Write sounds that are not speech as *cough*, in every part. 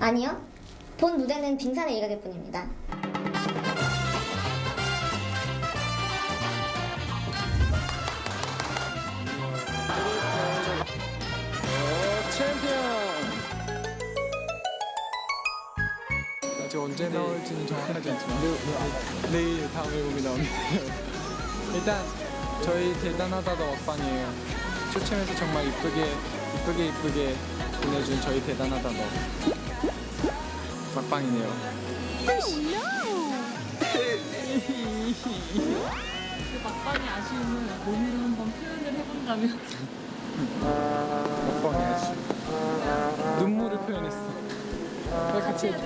아니요. 본 무대는 빙산의 일각일 뿐입니다. 아직 언제 나올지는 정확하지 않지만 네, 내일 다음 앨범이 나옵니다. *laughs* 일단 저희 대단하다도 먹방이에요. 초청해서 정말 이쁘게 이쁘게 이쁘게 보내준 저희 대단하다도 먹방이네요. 그 막방의 아쉬움을 몸으로 한번 표현을 해본다면 아주 눈물을 표현했어. 빨리 같이 해줘.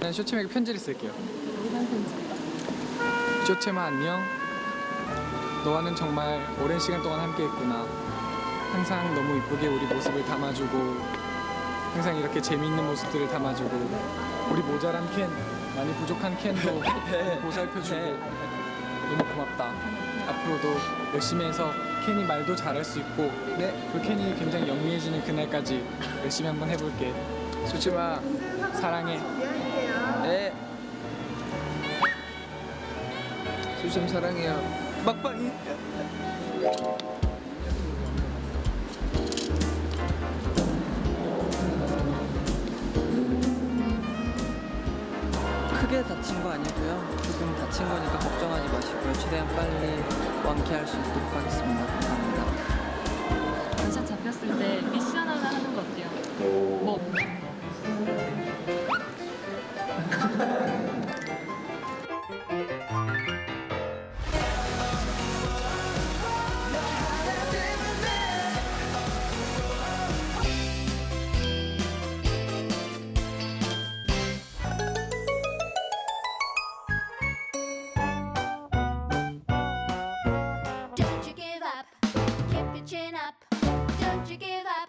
난 쇼챔에게 편지를 쓸게요. 편지. 쇼챔아 안녕. 너와는 정말 오랜 시간 동안 함께 했구나. 항상 너무 이쁘게 우리 모습을 담아주고 항상 이렇게 재미있는 모습들을 담아주고 우리 모자란 캔 많이 부족한 캔도 *laughs* 보살펴주고 너무 고맙다. 앞으로도 열심히 해서 캔이 말도 잘할 수 있고 그 캔이 굉장히 영리해지는 그날까지 열심히 한번 해볼게. 쇼챔아 사랑해. 네. 수심 사랑해요. 막방이. 크게 다친 거 아니고요. 조금 다친 거니까 걱정하지 마시고요. 최대한 빨리 완쾌할 수 있도록 하겠습니다. don't you give up.